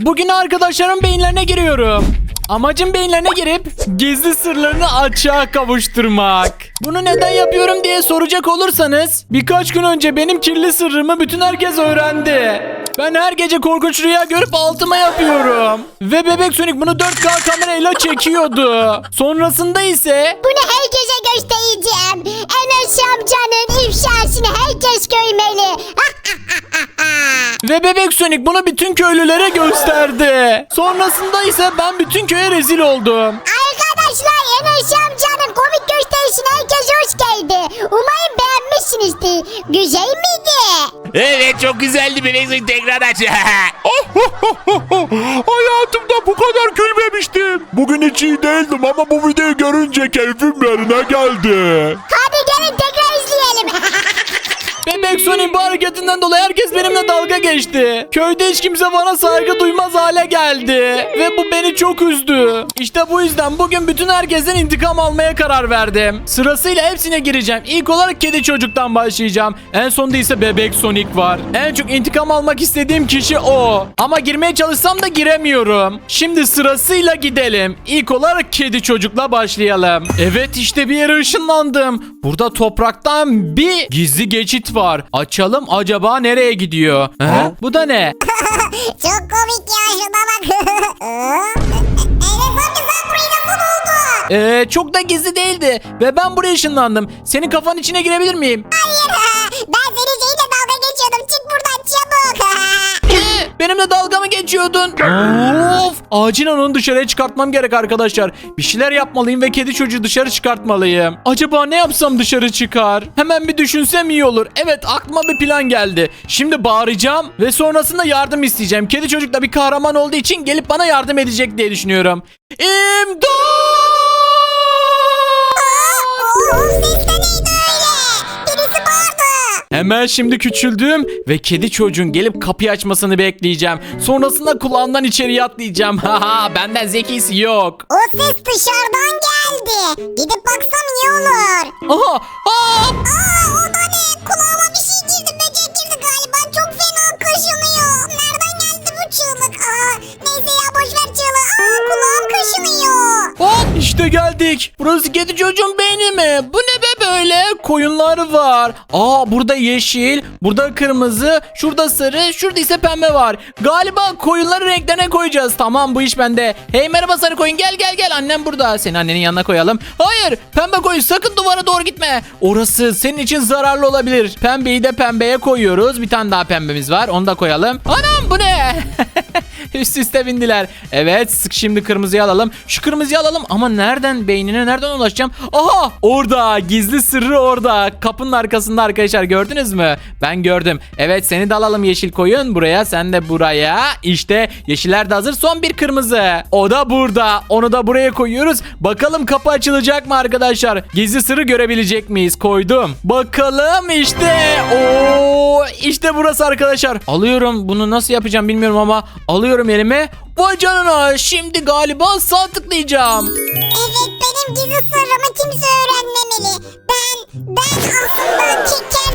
Bugün arkadaşlarım beyinlerine giriyorum. Amacım beyinlerine girip gizli sırlarını açığa kavuşturmak. Bunu neden yapıyorum diye soracak olursanız birkaç gün önce benim kirli sırrımı bütün herkes öğrendi. Ben her gece korkunç rüya görüp altıma yapıyorum. Ve bebek Sonic bunu 4K kamerayla çekiyordu. Sonrasında ise Bunu herkese göstereceğim. Enes amcanın ifşasını herkes görmeli. Ve bebek Sonic bunu bütün köylülere gösterdi. Sonrasında ise ben bütün köye rezil oldum. Arkadaşlar Enes amcanın komik gösterisine herkes hoş geldi. Umarım beğenmişsinizdir. Güzel miydi? Evet çok güzeldi suyu tekrar aç. Hayatımda bu kadar gülmemiştim. Bugün hiç iyi değildim ama bu videoyu görünce keyfim yerine geldi. Hadi gelin tekrar. Bebek Sonic bu hareketinden dolayı herkes benimle dalga geçti. Köyde hiç kimse bana saygı duymaz hale geldi. Ve bu beni çok üzdü. İşte bu yüzden bugün bütün herkesten intikam almaya karar verdim. Sırasıyla hepsine gireceğim. İlk olarak kedi çocuktan başlayacağım. En sonda ise bebek Sonic var. En çok intikam almak istediğim kişi o. Ama girmeye çalışsam da giremiyorum. Şimdi sırasıyla gidelim. İlk olarak kedi çocukla başlayalım. Evet işte bir yere ışınlandım. Burada topraktan bir gizli geçit var. Açalım acaba nereye gidiyor? He? Bu da ne? Çok komik ya şuna bak. Enes amca sen burayı nasıl buldun? Ee, çok da gizli değildi. Ve ben buraya ışınlandım. Senin kafanın içine girebilir miyim? Hayır. Ben seni Benimle dalga mı geçiyordun? Of! Acilen onu dışarıya çıkartmam gerek arkadaşlar. Bir şeyler yapmalıyım ve kedi çocuğu dışarı çıkartmalıyım. Acaba ne yapsam dışarı çıkar? Hemen bir düşünsem iyi olur. Evet aklıma bir plan geldi. Şimdi bağıracağım ve sonrasında yardım isteyeceğim. Kedi çocuk da bir kahraman olduğu için gelip bana yardım edecek diye düşünüyorum. İmdat! Hemen şimdi küçüldüm ve kedi çocuğun gelip kapıyı açmasını bekleyeceğim. Sonrasında kulağından içeriye atlayacağım. Haha benden zekisi yok. O ses dışarıdan geldi. Gidip baksam iyi olur. Aha! Aa! Aa o da ne? Kulağıma bir şey girdi. Böcek girdi galiba. Çok fena kaşınıyor. Nereden geldi bu çığlık? Aa, neyse ya boş ver çığlığı. Aa kulağım kaşınıyor. Hop işte geldik. Burası kedi çocuğun beyni mi? Bu ne böyle? Koyunlar var. Aa burada yeşil, burada kırmızı, şurada sarı, şurada ise pembe var. Galiba koyunları renklerine koyacağız. Tamam bu iş bende. Hey merhaba sarı koyun gel gel gel. Annem burada. Seni annenin yanına koyalım. Hayır pembe koyun sakın duvara doğru gitme. Orası senin için zararlı olabilir. Pembeyi de pembeye koyuyoruz. Bir tane daha pembemiz var. Onu da koyalım. Anam bu ne? Üst üste bindiler. Evet sık şimdi kırmızıyı alalım. Şu kırmızıyı alalım ama nereden beynine nereden ulaşacağım? Aha orada gizli sırrı orada. Kapının arkasında arkadaşlar gördünüz mü? Ben gördüm. Evet seni de alalım yeşil koyun buraya sen de buraya. İşte yeşiller de hazır son bir kırmızı. O da burada. Onu da buraya koyuyoruz. Bakalım kapı açılacak mı arkadaşlar? Gizli sırrı görebilecek miyiz? Koydum. Bakalım işte. Oo işte burası arkadaşlar. Alıyorum bunu nasıl yapacağım bilmiyorum ama alıyorum elime. Vay canına şimdi galiba sağ tıklayacağım. Evet benim gizli sırrımı kimse öğrenmemeli. Ben, ben aslında ke- kertenkele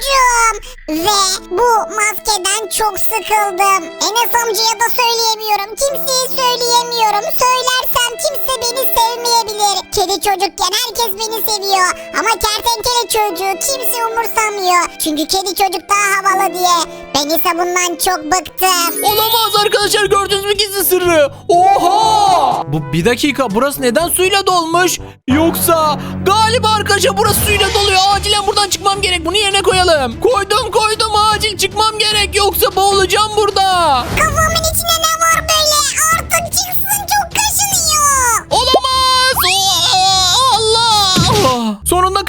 çocuğum. Ve bu maskeden çok sıkıldım. Enes amcaya da söyleyemiyorum. Kimseye söyleyemiyorum. Söylersem kimse beni sevmeyebilir. Kedi çocukken herkes beni seviyor. Ama kertenkele çocuğu kimse umursamıyor. Çünkü kedi çocuk daha havalı diye. Ben ise bundan çok bıktım. Olamaz arkadaşlar gördünüz mü gizli sırrı? Oha! Bu bir dakika burası neden suyla dolmuş? Yoksa galiba arkadaşlar burası suyla doluyor. Acilen buradan çıkmam gerek. Bunu yerine koyalım. Koydum koydum acil çıkmam gerek. Yoksa boğulacağım burada. Kafamın içinde ne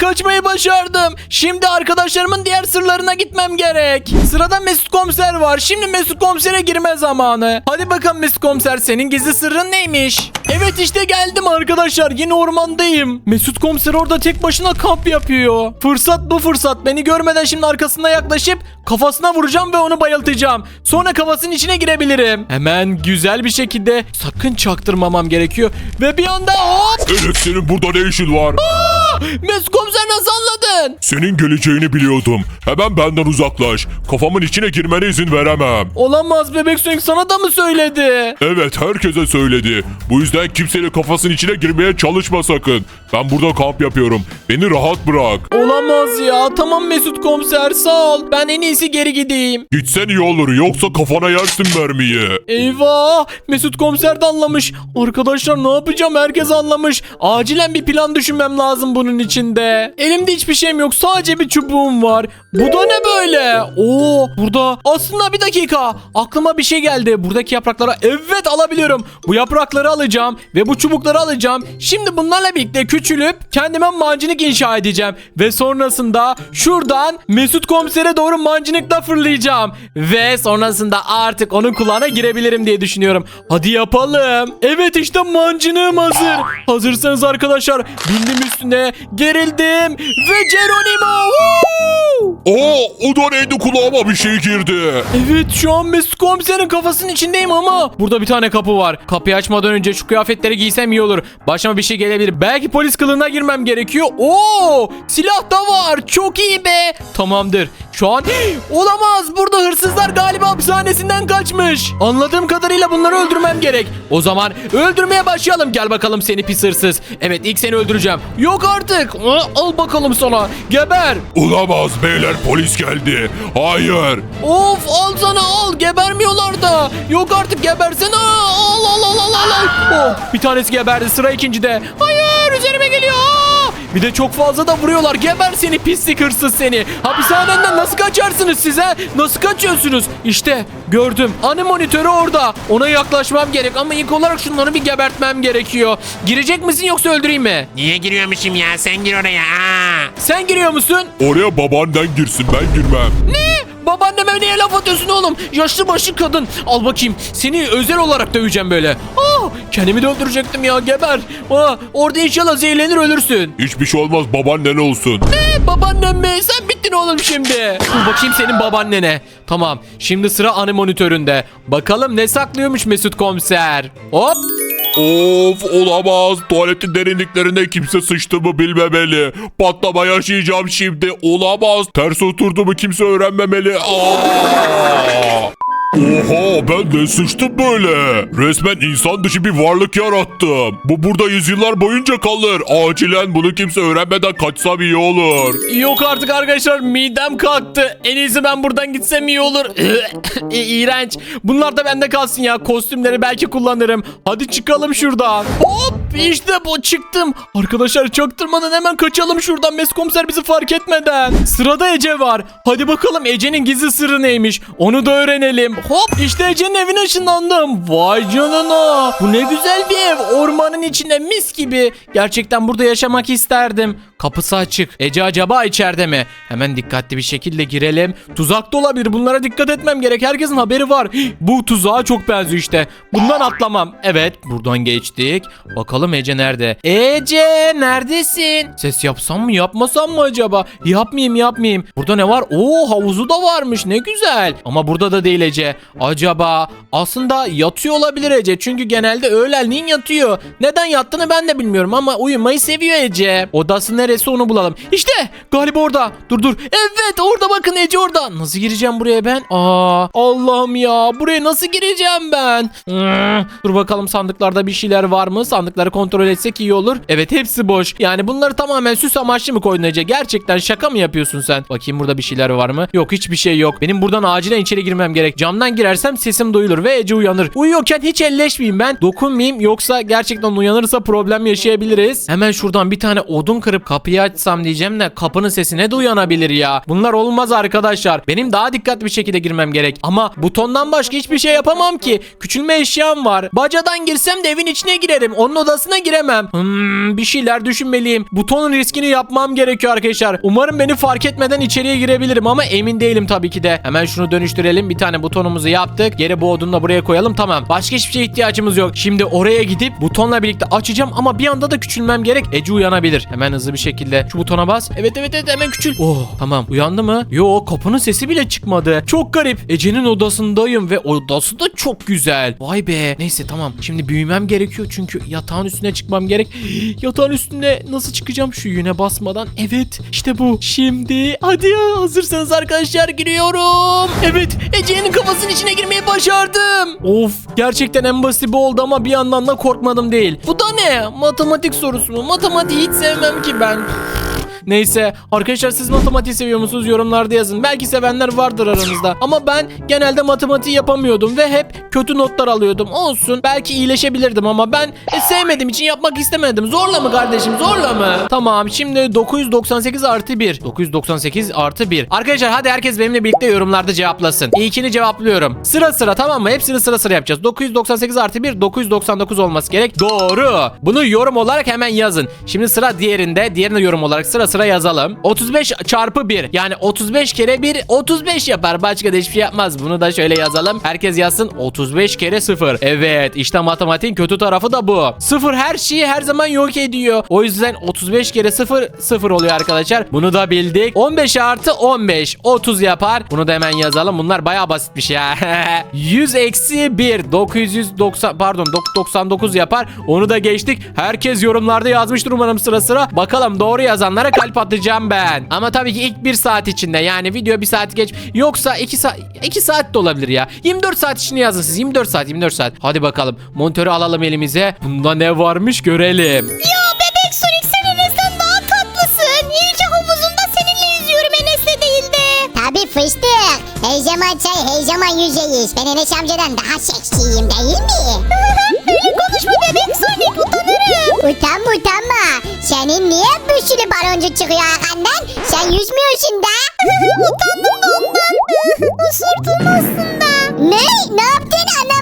kaçmayı başardım. Şimdi arkadaşlarımın diğer sırlarına gitmem gerek. Sırada Mesut Komiser var. Şimdi Mesut Komiser'e girme zamanı. Hadi bakalım Mesut Komiser senin gizli sırrın neymiş? Evet işte geldim arkadaşlar. Yine ormandayım. Mesut Komiser orada tek başına kamp yapıyor. Fırsat bu fırsat. Beni görmeden şimdi arkasına yaklaşıp kafasına vuracağım ve onu bayıltacağım. Sonra kafasının içine girebilirim. Hemen güzel bir şekilde sakın çaktırmamam gerekiyor. Ve bir anda hop senin burada ne işin var? Aa! Mesut komiser nasıl anladın? Senin geleceğini biliyordum. Hemen benden uzaklaş. Kafamın içine girmene izin veremem. Olamaz bebek Sonic sana da mı söyledi? Evet herkese söyledi. Bu yüzden kimsenin kafasının içine girmeye çalışma sakın. Ben burada kamp yapıyorum. Beni rahat bırak. Olamaz ya. Tamam Mesut komiser sağ ol. Ben en iyisi geri gideyim. Gitsen iyi olur yoksa kafana yersin mermiyi. Eyvah! Mesut komiser de anlamış. Arkadaşlar ne yapacağım? Herkes anlamış. Acilen bir plan düşünmem lazım bunun içinde. Elimde hiçbir şeyim yok. Sadece bir çubuğum var. Bu da ne böyle? Oo, burada aslında bir dakika. Aklıma bir şey geldi. Buradaki yapraklara evet alabiliyorum. Bu yaprakları alacağım ve bu çubukları alacağım. Şimdi bunlarla birlikte küçülüp kendime mancınık inşa edeceğim. Ve sonrasında şuradan Mesut komisere doğru mancınıkla fırlayacağım. Ve sonrasında artık onun kulağına girebilirim diye düşünüyorum. Hadi yapalım. Evet işte mancınığım hazır. Hazırsanız arkadaşlar bindim üstüne gerildim ve Geronimo. Woo! Oo o da neydi kulağıma bir şey girdi. Evet şu an Mesut komiserin kafasının içindeyim ama burada bir tane kapı var. Kapıyı açmadan önce şu kıyafetleri giysem iyi olur. Başıma bir şey gelebilir. Belki polis kılığına girmem gerekiyor. Oo silah da var. Çok iyi be. Tamamdır. Şu an olamaz. Burada hırsızlar galiba hapishanesinden kaçmış. Anladığım kadarıyla bunları öldürmem gerek. O zaman öldürmeye başlayalım. Gel bakalım seni pis hırsız. Evet ilk seni öldüreceğim. Yok artık. Al bakalım sana. Geber. Olamaz beyler polis geldi. Hayır. Of al sana al gebermiyorlar da. Yok artık gebersene. Al al al al al. al. Oh, bir tanesi geberdi sıra ikincide. Hayır üzerime geliyor. Bir de çok fazla da vuruyorlar. Geber seni pislik hırsız seni. Hapishaneden nasıl kaçarsınız size? Nasıl kaçıyorsunuz? İşte gördüm. Ani monitörü orada. Ona yaklaşmam gerek ama ilk olarak şunları bir gebertmem gerekiyor. Girecek misin yoksa öldüreyim mi? Niye giriyormuşum ya? Sen gir oraya. Aa. Sen giriyor musun? Oraya babaannen girsin ben girmem. Babaanneme niye laf atıyorsun oğlum? Yaşlı başı kadın. Al bakayım. Seni özel olarak döveceğim böyle. Ah, kendimi de öldürecektim ya geber. Ah, orada inşallah zehirlenir ölürsün. Hiçbir şey olmaz babaannen olsun. Ne babaannem mi? Sen bittin oğlum şimdi. Dur bakayım senin babaannene. Tamam. Şimdi sıra anı monitöründe. Bakalım ne saklıyormuş Mesut komiser. Hop. Of olamaz. Tuvaletin derinliklerine kimse sıçtı mı bilmemeli. Patlama yaşayacağım şimdi. Olamaz. Ters oturdu mu kimse öğrenmemeli. Aa! Oha ben de sıçtım böyle. Resmen insan dışı bir varlık yarattım. Bu burada yüzyıllar boyunca kalır. Acilen bunu kimse öğrenmeden kaçsam iyi olur. Yok artık arkadaşlar midem kalktı. En iyisi ben buradan gitsem iyi olur. İğrenç. Bunlar da bende kalsın ya. Kostümleri belki kullanırım. Hadi çıkalım şuradan. Hop işte bu çıktım. Arkadaşlar çaktırmadan hemen kaçalım şuradan. Mes komiser bizi fark etmeden. Sırada Ece var. Hadi bakalım Ece'nin gizli sırrı neymiş. Onu da öğrenelim. Hop işte Ece'nin evine ışınlandım. Vay canına. Bu ne güzel bir ev. Ormanın içinde mis gibi. Gerçekten burada yaşamak isterdim. Kapısı açık. Ece acaba içeride mi? Hemen dikkatli bir şekilde girelim. Tuzak da olabilir. Bunlara dikkat etmem gerek. Herkesin haberi var. Bu tuzağa çok benziyor işte. Bundan atlamam. Evet buradan geçtik. Bakalım Ece nerede? Ece neredesin? Ses yapsam mı yapmasam mı acaba? Yapmayayım yapmayayım. Burada ne var? Oo havuzu da varmış. Ne güzel. Ama burada da değil Ece. Acaba aslında yatıyor olabilir Ece. Çünkü genelde öğlenliğin yatıyor. Neden yattığını ben de bilmiyorum ama uyumayı seviyor Ece. Odası neresi onu bulalım. İşte galiba orada. Dur dur. Evet orada bakın Ece orada. Nasıl gireceğim buraya ben? Aa Allah'ım ya. Buraya nasıl gireceğim ben? Hmm, Dur bakalım sandıklarda bir şeyler var mı? Sandıkları kontrol etsek iyi olur. Evet hepsi boş. Yani bunları tamamen süs amaçlı mı koydun Ece? Gerçekten şaka mı yapıyorsun sen? Bakayım burada bir şeyler var mı? Yok hiçbir şey yok. Benim buradan acilen içeri girmem gerek. Camdan girersem sesim duyulur ve Ece uyanır. Uyuyorken hiç elleşmeyeyim ben. Dokunmayayım yoksa gerçekten uyanırsa problem yaşayabiliriz. Hemen şuradan bir tane odun kırıp kapıyı açsam diyeceğim de kapının sesine de uyanabilir ya. Bunlar olmaz arkadaşlar. Benim daha dikkatli bir şekilde girmem gerek. Ama butondan başka hiçbir şey yapamam ki. Küçülme eşyam var. Bacadan girsem de evin içine girerim. Onun odasına giremem. Hmm, bir şeyler düşünmeliyim. Butonun riskini yapmam gerekiyor arkadaşlar. Umarım beni fark etmeden içeriye girebilirim ama emin değilim tabii ki de. Hemen şunu dönüştürelim. Bir tane butonumuzu yaptık. Geri bu odunu da buraya koyalım. Tamam. Başka hiçbir şeye ihtiyacımız yok. Şimdi oraya gidip butonla birlikte açacağım ama bir anda da küçülmem gerek. Ece uyanabilir. Hemen hızlı bir şekilde. Şu butona bas. Evet evet evet hemen küçül. Oh tamam uyandı mı? Yo kapının sesi bile çıkmadı. Çok garip. Ece'nin odasındayım ve odası da çok güzel. Vay be. Neyse tamam. Şimdi büyümem gerekiyor çünkü yatağın üstüne çıkmam gerek. Yatağın üstüne nasıl çıkacağım şu yüne basmadan? Evet işte bu. Şimdi hadi ya hazırsanız arkadaşlar giriyorum. Evet Ece'nin kafasının içine girmeyi başardım. Of gerçekten en basit bu oldu ama bir yandan da korkmadım değil. Bu da ne? Matematik sorusu mu? Matematiği hiç sevmem ki ben. Neyse arkadaşlar siz matematik seviyor musunuz yorumlarda yazın. Belki sevenler vardır aranızda. Ama ben genelde matematiği yapamıyordum ve hep kötü notlar alıyordum. Olsun belki iyileşebilirdim ama ben e, sevmediğim için yapmak istemedim. Zorla mı kardeşim zorla mı? Tamam şimdi 998 artı 1. 998 artı 1. Arkadaşlar hadi herkes benimle birlikte yorumlarda cevaplasın. İlkini cevaplıyorum. Sıra sıra tamam mı? Hepsini sıra sıra yapacağız. 998 artı 1 999 olması gerek. Doğru. Bunu yorum olarak hemen yazın. Şimdi sıra diğerinde. Diğerine yorum olarak sıra sıra yazalım. 35 çarpı 1. Yani 35 kere 1 35 yapar. Başka da hiçbir şey yapmaz. Bunu da şöyle yazalım. Herkes yazsın. 35 kere 0. Evet işte matematiğin kötü tarafı da bu. 0 her şeyi her zaman yok ediyor. O yüzden 35 kere 0 0 oluyor arkadaşlar. Bunu da bildik. 15 artı 15 30 yapar. Bunu da hemen yazalım. Bunlar bayağı basitmiş ya. 100 eksi 1 990 pardon 99 yapar. Onu da geçtik. Herkes yorumlarda yazmıştır umarım sıra sıra. Bakalım doğru yazanlara kalp atacağım ben. Ama tabii ki ilk 1 saat içinde yani video 1 saat geç. Yoksa 2 saat 2 saat de olabilir ya. 24 saat içinde yazın siz. 24 saat 24 saat. Hadi bakalım. Monitörü alalım elimize. Bunda ne varmış görelim. Ya bebek Sonic sen Enes'ten daha tatlısın. İyice havuzunda seninle yüzüyorum Enes'le değil de. Tabii fıstık. Her zaman çay, her zaman yüzeyiz. Ben Enes amcadan daha seksiyim değil mi? Öyle konuşma bebek Sonic utanırım. Utanma utanma. Senin niye bir sürü çıkıyor arkandan? Sen yüzmüyorsun da. Utandım da ondan. Osurdum aslında. Ne? Ne yaptın anlamadım.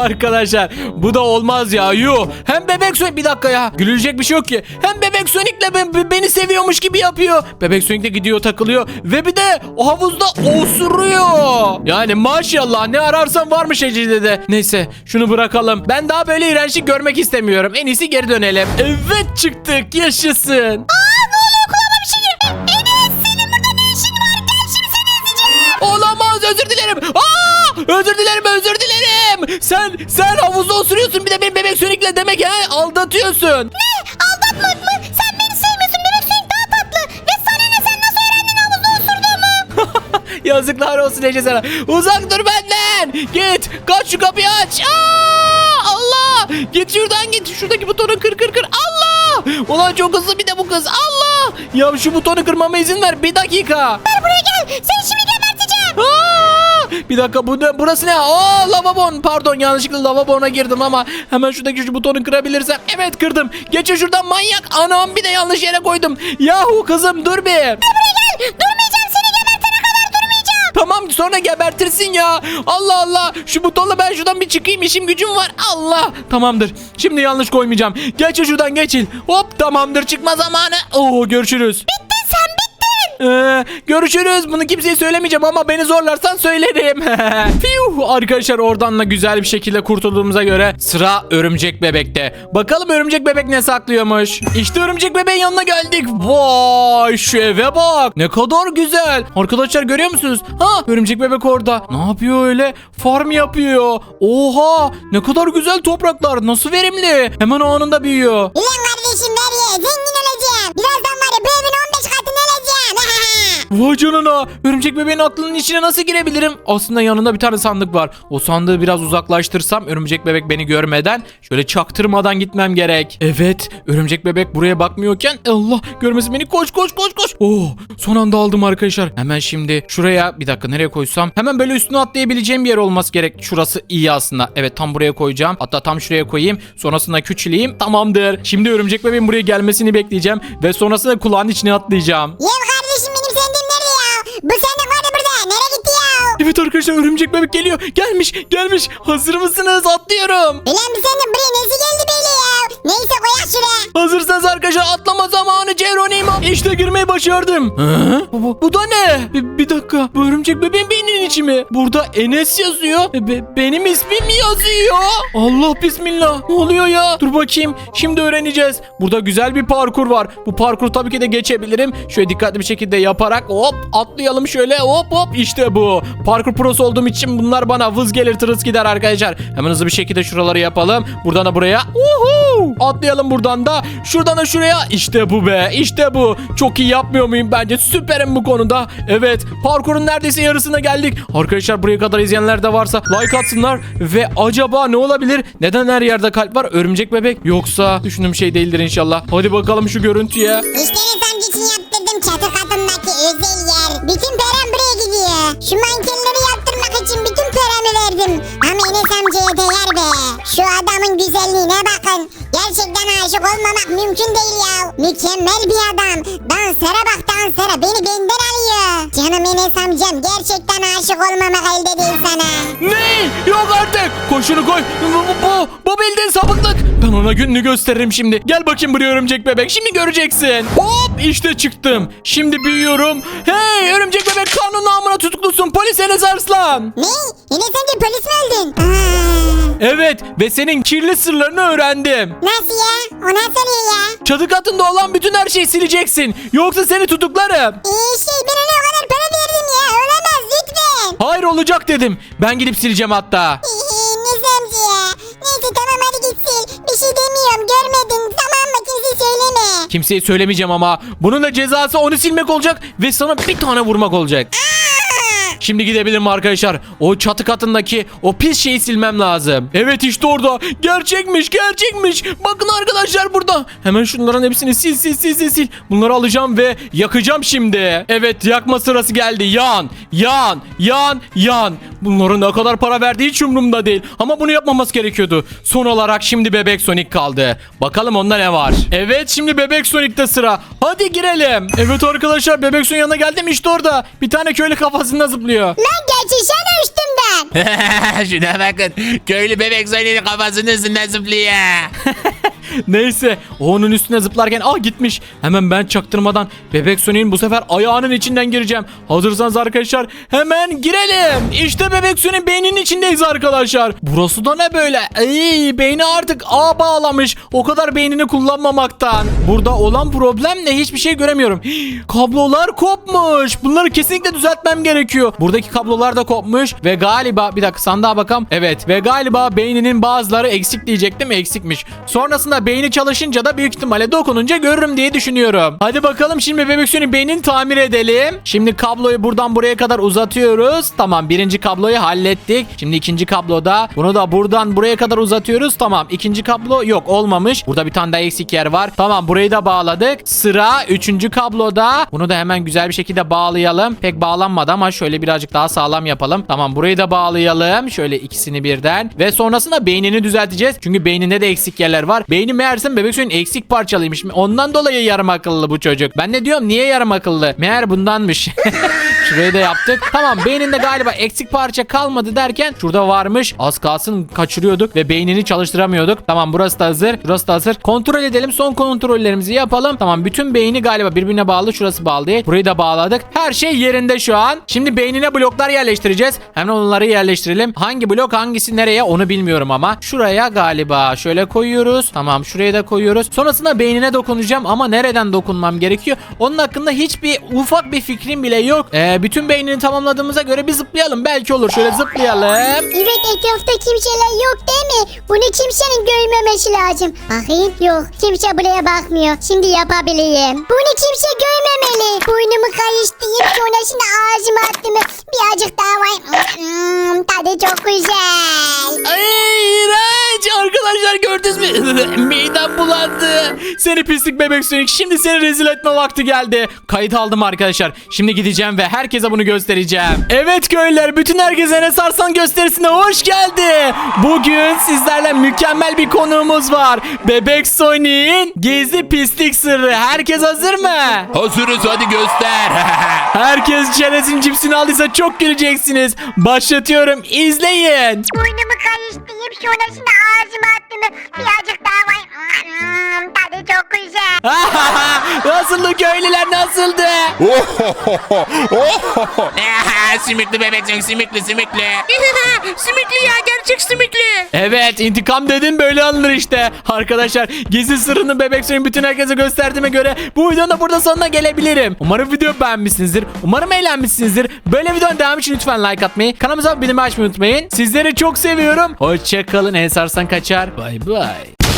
Arkadaşlar bu da olmaz ya. Yuh. Hem bebek Sonic bir dakika ya. Gülülecek bir şey yok ki. Hem bebek Sonic'le be- beni seviyormuş gibi yapıyor. Bebek Sonic de gidiyor takılıyor ve bir de o havuzda osuruyor. Yani maşallah ne ararsan varmış Ece'de de. Neyse şunu bırakalım. Ben daha böyle iğrençlik görmek istemiyorum. En iyisi geri dönelim. Evet çıktık yaşasın. Aa ne oluyor kulağıma bir şey giriyor. Enes senin burada ne işin var? Gel şimdi seni ezeceğim. Olamaz özür dilerim. Aa! Özür dilerim özür dilerim. Sen sen havuzda osuruyorsun bir de benim bebek Sonic'le demek ha aldatıyorsun. Ne? Aldatmak mı? Sen beni sevmiyorsun. Bebek Sonic daha tatlı. Ve sana ne sen nasıl öğrendin havuzda osurduğumu? Yazıklar olsun Ece sana. Uzak dur benden. Git. Kaç şu kapıyı aç. Aa! Allah. Git şuradan git. Şuradaki butonu kır kır kır. Allah. Ulan çok hızlı bir de bu kız. Allah. Ya şu butonu kırmama izin ver. Bir dakika. Gel buraya gel. Seni şimdi geberteceğim. Aa! Bir dakika bu ne, burası ne? Aa lavabon. Pardon yanlışlıkla lavabona girdim ama hemen şuradaki şu butonu kırabilirsem. Evet kırdım. Geçin şuradan manyak. Anam bir de yanlış yere koydum. Yahu kızım dur bir. Buraya gel. Durmayacağım. Seni gebertene kadar durmayacağım. Tamam sonra gebertirsin ya. Allah Allah. Şu butonla ben şuradan bir çıkayım. işim gücüm var. Allah. Tamamdır. Şimdi yanlış koymayacağım. Geçin şuradan geçin. Hop tamamdır çıkma zamanı. Oo görüşürüz. Bittin. Ee, görüşürüz. Bunu kimseye söylemeyeceğim ama beni zorlarsan söylerim. Piyuh. Arkadaşlar oradan da güzel bir şekilde kurtulduğumuza göre sıra örümcek bebekte. Bakalım örümcek bebek ne saklıyormuş. İşte örümcek bebeğin yanına geldik. Vay şu eve bak. Ne kadar güzel. Arkadaşlar görüyor musunuz? Ha örümcek bebek orada. Ne yapıyor öyle? Farm yapıyor. Oha ne kadar güzel topraklar. Nasıl verimli. Hemen anında büyüyor. Ulan Vay canına. Örümcek bebeğin aklının içine nasıl girebilirim? Aslında yanında bir tane sandık var. O sandığı biraz uzaklaştırsam örümcek bebek beni görmeden şöyle çaktırmadan gitmem gerek. Evet. Örümcek bebek buraya bakmıyorken Allah görmesin beni. Koş koş koş koş. Oh son anda aldım arkadaşlar. Hemen şimdi şuraya bir dakika nereye koysam? Hemen böyle üstüne atlayabileceğim bir yer olması gerek. Şurası iyi aslında. Evet tam buraya koyacağım. Hatta tam şuraya koyayım. Sonrasında küçüleyim. Tamamdır. Şimdi örümcek bebeğin buraya gelmesini bekleyeceğim. Ve sonrasında kulağın içine atlayacağım. Ya arkadaşlar örümcek bebek geliyor. Gelmiş gelmiş. Hazır mısınız? Atlıyorum. Ulan bu sendim buraya nasıl geldi böyle? Neyse koyak şuraya. Hazırsanız arkadaşlar atlama zamanı Ceronimo. İşte girmeyi başardım. Hı? Bu, bu, da ne? Bir, bir dakika. Bu örümcek bebeğin beyninin için mi? Burada Enes yazıyor. E, be- benim ismim yazıyor. Allah bismillah. Ne oluyor ya? Dur bakayım. Şimdi öğreneceğiz. Burada güzel bir parkur var. Bu parkur tabii ki de geçebilirim. Şöyle dikkatli bir şekilde yaparak hop atlayalım şöyle hop hop işte bu. Parkur prosu olduğum için bunlar bana vız gelir tırıs gider arkadaşlar. Hemen hızlı bir şekilde şuraları yapalım. Buradan da buraya. Uhu! Atlayalım buradan da. Şuradan da şuraya. İşte bu be. İşte bu. Çok iyi yapmıyor muyum bence? Süperim bu konuda. Evet. Parkurun neredeyse yarısına geldik. Arkadaşlar buraya kadar izleyenler de varsa like atsınlar. Ve acaba ne olabilir? Neden her yerde kalp var? Örümcek bebek. Yoksa düşündüğüm şey değildir inşallah. Hadi bakalım şu görüntüye. İşte amca için yaptırdım çatı katındaki özel yer. Bütün param buraya gidiyor. Şu mankenleri yaptırmak için bütün paramı verdim. Amcaya değer be. Şu adamın güzelliğine bakın. Gerçekten aşık olmamak mümkün değil ya. Mükemmel bir adam. Danslara bak danslara beni benden alıyor. Canım Enes amcam gerçekten aşık olmamak elde değil sana. Ne? Yok artık. Koy şunu koy. Bu, bu, bu bildiğin sapıklık. Ben ona gününü gösteririm şimdi. Gel bakayım buraya örümcek bebek. Şimdi göreceksin. Hop işte çıktım. Şimdi büyüyorum. Hey örümcek bebek kanun namına tutuklusun. Polis Enes Arslan. Ne? Enes amca polis mi öldün? Aa, Evet ve senin kirli sırlarını öğrendim. nasıl ya? O nasıl oluyor ya? Çatı katında olan bütün her şeyi sileceksin. Yoksa seni tutuklarım. İyi şey ben ona o kadar para verdim ya. Olamaz lütfen. Hayır olacak dedim. Ben gidip sileceğim hatta. Enes Bir şey demiyorum görmedin. Tamam mı kimse söyleme. Kimseye söylemeyeceğim ama bunun da cezası onu silmek olacak ve sana bir tane vurmak olacak. Şimdi gidebilirim arkadaşlar. O çatı katındaki o pis şeyi silmem lazım. Evet işte orada. Gerçekmiş gerçekmiş. Bakın arkadaşlar burada. Hemen şunların hepsini sil sil sil sil sil. Bunları alacağım ve yakacağım şimdi. Evet yakma sırası geldi. Yan yan yan yan. Bunların ne kadar para verdiği hiç umurumda değil. Ama bunu yapmaması gerekiyordu. Son olarak şimdi Bebek Sonic kaldı. Bakalım onda ne var. Evet şimdi Bebek Sonic'te sıra. Hadi girelim. Evet arkadaşlar Bebek Sonic'in yanına geldim işte orada. Bir tane köylü kafasında zıplıyor. Lan gerçi sen ölçtüm ben. Şuna bakın. Köylü bebek Sony'nin kafasının üstünden zıplıyor. Neyse onun üstüne zıplarken ah gitmiş. Hemen ben çaktırmadan Bebek Sonic'in bu sefer ayağının içinden gireceğim. Hazırsanız arkadaşlar hemen girelim. İşte Bebek Sonic beyninin içindeyiz arkadaşlar. Burası da ne böyle? Ey beyni artık ağ bağlamış. O kadar beynini kullanmamaktan. Burada olan problem ne? Hiçbir şey göremiyorum. Kablolar kopmuş. Bunları kesinlikle düzeltmem gerekiyor. Buradaki kablolar da kopmuş ve galiba bir dakika sandığa bakalım. Evet ve galiba beyninin bazıları eksik diyecektim eksikmiş. Sonrasında beyni çalışınca da büyük ihtimalle dokununca görürüm diye düşünüyorum. Hadi bakalım şimdi bebek suyunu beynini tamir edelim. Şimdi kabloyu buradan buraya kadar uzatıyoruz. Tamam birinci kabloyu hallettik. Şimdi ikinci kabloda bunu da buradan buraya kadar uzatıyoruz. Tamam ikinci kablo yok olmamış. Burada bir tane daha eksik yer var. Tamam burayı da bağladık. Sıra üçüncü kabloda. Bunu da hemen güzel bir şekilde bağlayalım. Pek bağlanmadı ama şöyle birazcık daha sağlam yapalım. Tamam burayı da bağlayalım. Şöyle ikisini birden. Ve sonrasında beynini düzelteceğiz. Çünkü beyninde de eksik yerler var. Beyni meğersem bebek suyun eksik parçalıymış. Ondan dolayı yarım akıllı bu çocuk. Ben ne diyorum niye yarım akıllı? Meğer bundanmış. Şurayı da yaptık. Tamam beyninde galiba eksik parça kalmadı derken şurada varmış. Az kalsın kaçırıyorduk ve beynini çalıştıramıyorduk. Tamam burası da hazır. Burası da hazır. Kontrol edelim. Son kontrollerimizi yapalım. Tamam bütün beyni galiba birbirine bağlı. Şurası bağlı değil. Burayı da bağladık. Her şey yerinde şu an. Şimdi beynine bloklar yerleştireceğiz. Hemen onları yerleştirelim. Hangi blok hangisi nereye onu bilmiyorum ama. Şuraya galiba şöyle koyuyoruz. Tamam şuraya da koyuyoruz. Sonrasında beynine dokunacağım ama nereden dokunmam gerekiyor? Onun hakkında hiçbir ufak bir fikrim bile yok. Ee, bütün beynini tamamladığımıza göre bir zıplayalım. Belki olur. Şöyle zıplayalım. Evet etrafta kimseler yok değil mi? Bunu kimsenin görmemesi lazım. Bakayım yok. Kimse buraya bakmıyor. Şimdi yapabilirim. Bunu kimse görmemeli. Burnumu karıştırıp sonrasında ağzıma attım. Birazcık daha var. Hmm, tadı çok güzel. İğrenç arkadaşlar gördünüz mü? Midem bulandı. Seni pislik bebek sönük. Şimdi seni rezil etme vakti geldi. Kayıt aldım arkadaşlar. Şimdi gideceğim ve herkese bunu göstereceğim. Evet köylüler bütün herkese Enes Arslan gösterisine hoş geldi. Bugün sizlerle mükemmel bir konuğumuz var. Bebek Sonic'in gizli pislik sırrı. Herkes hazır mı? Hazırız hadi göster. Herkes çenesinin cipsini aldıysa çok güleceksiniz. Başlatıyorum. İzleyin. Burnumu karıştırıp sonrasında ağzıma attım. Birazcık daha var. Hmm, tadı çok güzel. Nasıldı köylüler nasıldı? simikli bebek Sonic simikli simikli. simikli ya gerçek simikli. Evet intikam dedin böyle alınır işte. Arkadaşlar gizli sırrını bebek suyun bütün herkese gösterdiğime göre bu videonun da burada sonuna gelebilirim. Umarım video beğenmişsinizdir. Umarım eğlenmişsinizdir. Böyle videonun devamı için lütfen like atmayı, kanalımıza bildirim açmayı unutmayın. Sizleri çok seviyorum. Hoşçakalın. Ensarsan kaçar. Bay bay.